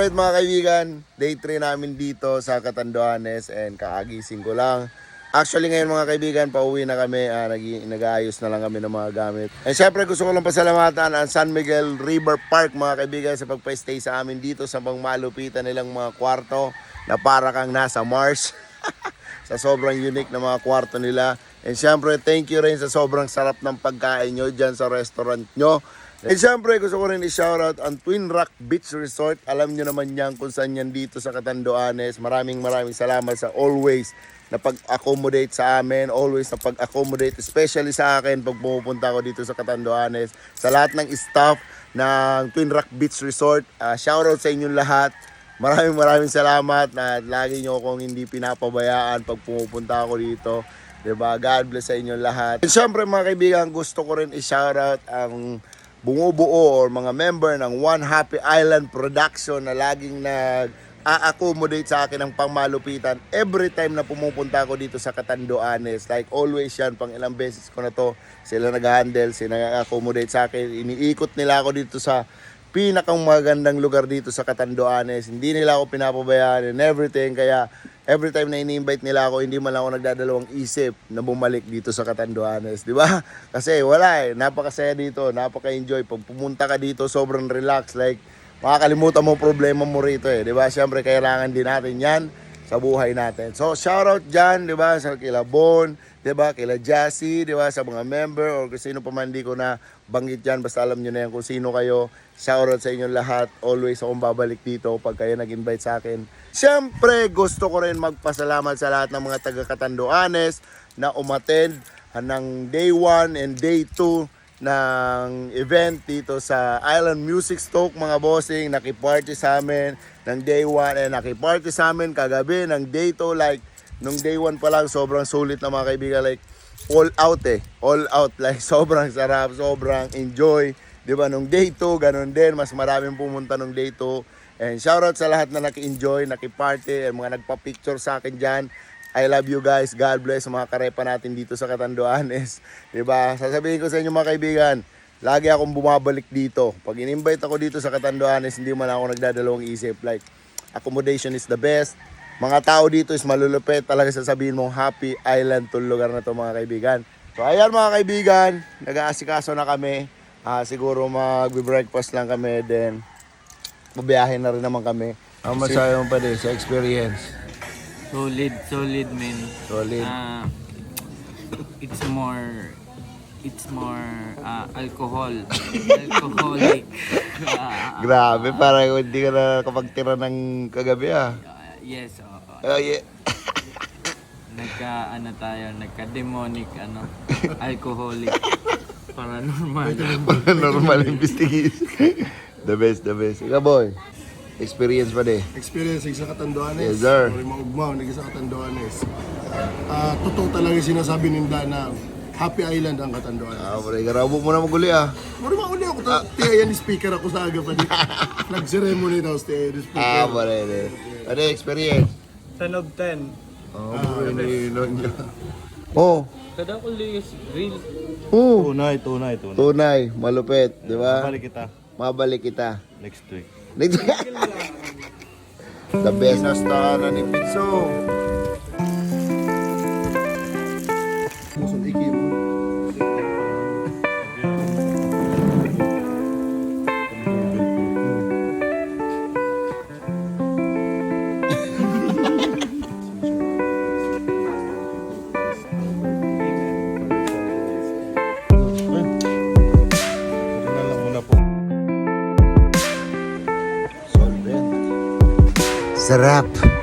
Alright mga kaibigan, day 3 namin dito sa Catanduanes and kaagising ko lang. Actually ngayon mga kaibigan, pauwi na kami, ah, nag- nag-aayos na lang kami ng mga gamit. And syempre gusto ko lang pasalamatan ang San Miguel River Park mga kaibigan sa pagpa-stay sa amin dito sa mga malupitan nilang mga kwarto na para kang nasa Mars. sa sobrang unique na mga kwarto nila. And syempre, thank you rin sa sobrang sarap ng pagkain nyo dyan sa restaurant nyo. And syempre, gusto ko rin i-shoutout ang Twin Rock Beach Resort. Alam nyo naman yan kung saan yan dito sa Catanduanes. Maraming maraming salamat sa always na pag-accommodate sa amin, always na pag-accommodate, especially sa akin pag pumupunta ako dito sa Catanduanes. Sa lahat ng staff ng Twin Rock Beach Resort, uh, shoutout sa inyong lahat. Maraming maraming salamat na lagi nyo akong hindi pinapabayaan pag pumupunta ako dito. 'Di ba? God bless sa inyong lahat. And syempre mga kaibigan, gusto ko rin i-shoutout ang bumubuo or mga member ng One Happy Island Production na laging nag a-accommodate sa akin ng pangmalupitan every time na pumupunta ako dito sa Catanduanes. Like always yan, pang ilang beses ko na to, sila nag-handle, sila nag-accommodate sa akin. Iniikot nila ako dito sa pinakang magandang lugar dito sa Catanduanes. Hindi nila ako pinapabayaan and everything. Kaya every time na ini-invite nila ako, hindi man ako nagdadalawang isip na bumalik dito sa Catanduanes. Di ba? Kasi wala eh. Napakasaya dito. Napaka-enjoy. Pag pumunta ka dito, sobrang relax. Like, makakalimutan mo problema mo rito eh. Di ba? Siyempre, kailangan din natin yan sa buhay natin. So, shoutout dyan, di ba, sa kila Bon, di ba, kila Jassy, di ba, sa mga member or kung sino pa man di ko na banggit yan, basta alam nyo na yan kung sino kayo. Shoutout sa inyong lahat. Always akong babalik dito pag kayo nag-invite sa akin. Siyempre, gusto ko rin magpasalamat sa lahat ng mga taga-Katanduanes na umattend ng day 1 and day 2 ng event dito sa Island Music Stoke mga bossing nakiparty sa amin ng day 1 and nakiparty sa amin kagabi ng day 2 like nung day 1 pa lang sobrang sulit na mga kaibigan like all out eh all out like sobrang sarap sobrang enjoy di ba nung day 2 ganun din mas maraming pumunta nung day 2 and shoutout sa lahat na naki-enjoy naki-party and mga nagpa-picture sa akin dyan I love you guys. God bless mga karepa natin dito sa Catanduanes. 'Di ba? Sasabihin ko sa inyo mga kaibigan, lagi akong bumabalik dito. Pag in-invite ako dito sa Catanduanes, hindi man ako nagdadalawang isip. Like, accommodation is the best. Mga tao dito is malulupet. Talaga sasabihin mong happy island to lugar na to mga kaibigan. So ayan mga kaibigan, nag-aasikaso na kami. Ah, siguro mag-breakfast lang kami. Then, mabiyahe na rin naman kami. Ang masayo mo pa din sa experience. Solid, solid man. Solid. Ah, it's more it's more ah, alcohol. Alcoholic. Ah, Grabe, parang hindi ka na kapagtira ng kagabi ah. Ah, yes, oo. Oh, yeah. Nagka ano tayo, nagka demonic ano, alcoholic. Paranormal. Paranormal investigation. the best, the best. Ikaw boy, experience pa din. experience sa Katanduanes. Yes, sir. Or maugmaw, naging sa Katanduanes. Ah, totoo talaga yung sinasabi ninda na Happy Island ang Katanduanes. Ah, pare, garabo mo na maguli ah. Mura mauli ako, ta- tiya yan speaker ako sa aga pa. Nag-ceremony daw, tiya yan speaker. Ah, pare, de. Ano yung experience? 10 of 10. Oh, ah, iniinom niya. Oh, Kada ko liis, real. oh. Tunay, tunay, tunay. Tunay, malupit, di ba? Balik kita Mabalik kita. next week. Next- The best na star ni Pizzo. Sarap.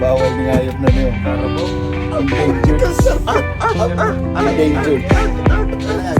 Hayop na niyo. Endangered. Endangered.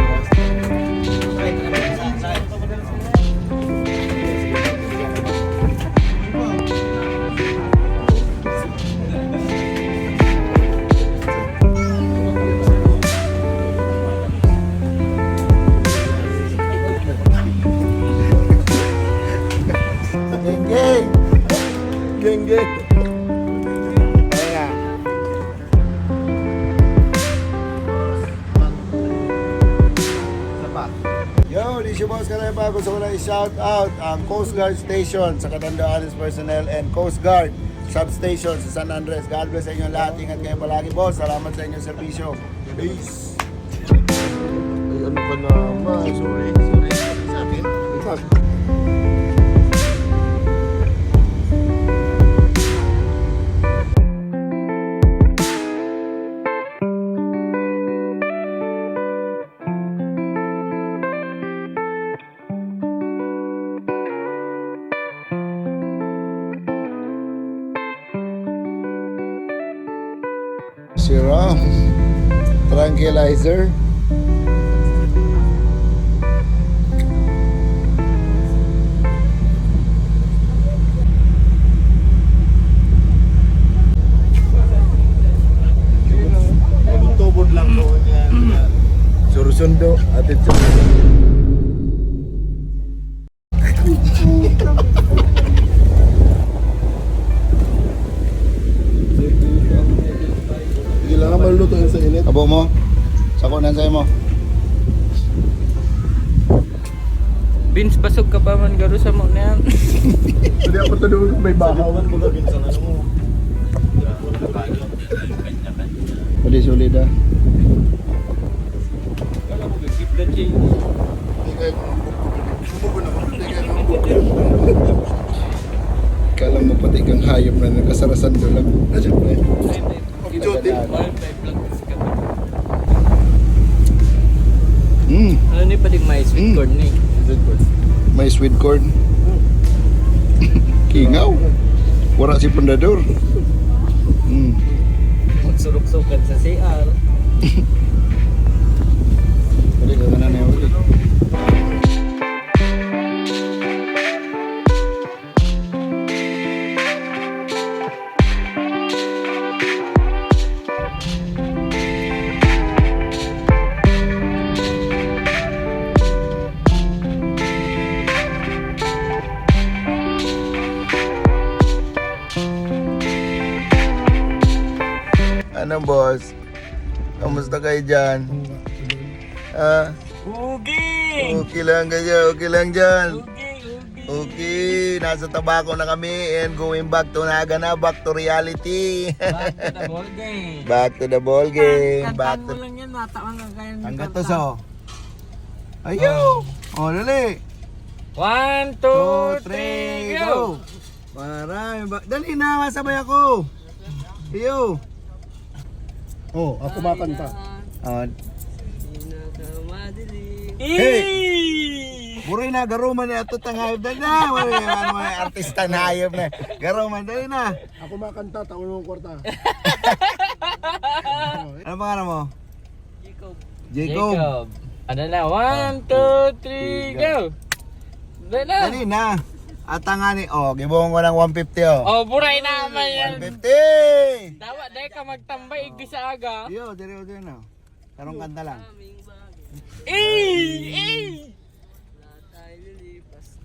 Karepa. Gusto ko lang i-shout out ang Coast Guard Station sa Katandaanes Personnel and Coast Guard Substation sa San Andres. God bless sa inyo lahat. Ingat kayo palagi, boss. Salamat sa inyong serbisyo. Peace. Ay, ano ka naman? Sorry, sorry. Sa Angelizer Sako nan sa'yo mo. Vince, pasok ka pa man garo sa mo na yan. Hindi ako to doon may bahawan mo gawin sa ano mo. Pwede sulit ah. Keep the change. Hindi kayo Kala mo pati kang hayop na nakasarasan doon lang. Jotin. One five lang kasi ka. Mm, Ano ni pa may sweet Mm. corn ni? may sweet corn. Kingaw. Wala si Pandador. Mm. Magsurok-sukan sa CR. Ano boss? Kamusta kayo dyan? Ah, Ugi! okay lang kayo, okay lang dyan. Ugi! Ugi! Okay, nasa tabako na kami and going back to Naga na, back to reality. Back to the ball game. back to the ball game. Back Kantaan to... mo lang yan, matawan ka kaya ng Hanggat kanta. to so. Ayaw! Oh, dali! One, two, Two, three, go! go! Marami ba? Dali na, masabay ako! Iyo! Oh, ako kumakanta. Oh, Hey! Buray na, garuman na ito tang hayop na na. Wala ano mga artista na hayop na. Garuman, dali na. Ako kumakanta, taon ng kwarta. Ano pangalan mo? Jacob. Jacob. Jacob. Ano na? One, two, three, go! Dali na! Dali na. At ang ani, oh, gibuhon ko ng 150 oh. Oh, buray naman yan! 150! Dawa, dahil ka magtambay, igdi sa aga. Yo, dire dire na. Tarong kanta lang. Eh! Eh!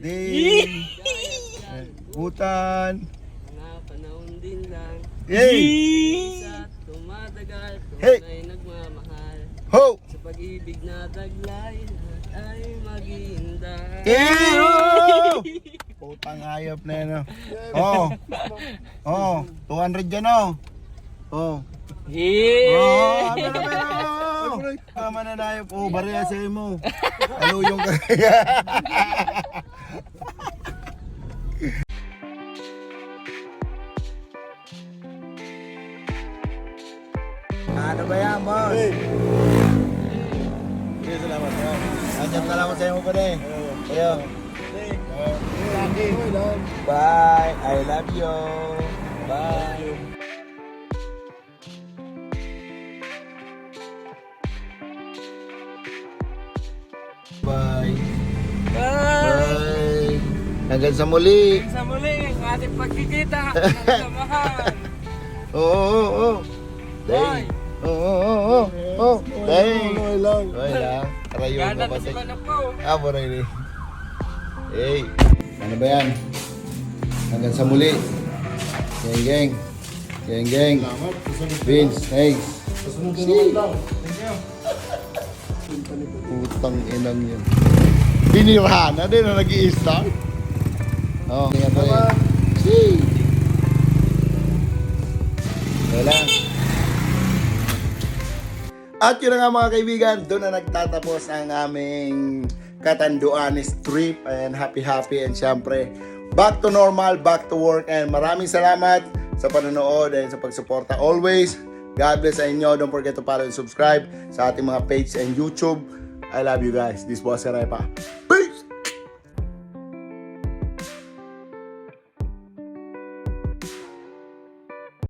Ding. Butan. Mga panahon din lang Yay! sa tumatagal Hey! tunay nagmamahal Ho! sa pag-ibig na taglay lahat ay maghihintay Yeah! Oh! Putang hayop na yun. Oh. Oh. Oh. 200 dyan oh. Oh. Eh! Oh, ano na meron? Tama na na yun. Oh, bariya sa'yo mo. Ano yung kaya? ano ba yan, boss? Sige, salamat. Lang ako sa'yo mo pa rin. Ayo. Bye. I love you. Bye. Bye. Bye. Hanggang sa muli. Hanggang sa muli ang ating pagkikita. Samahan. Oo, oo, oo. Bye. Oo, oo, oo. Oh, Bye. Oy lang. Oy lang. Rayon na ba sa... Ah, moray ni. Hey. Ano ba yan? Hanggang sa muli. Geng, geng. Geng, geng. Na Vince, thanks. Na lang. Putang inang yun. Binirhana din na nag i Oh, kaya eh. Shee! Wala. At yun na nga mga kaibigan, doon na nagtatapos ang aming Katanduanes trip and happy happy and syempre back to normal, back to work and maraming salamat sa panonood and sa pagsuporta always. God bless sa inyo. Don't forget to follow and subscribe sa ating mga page and YouTube. I love you guys. This was Karepa. Peace!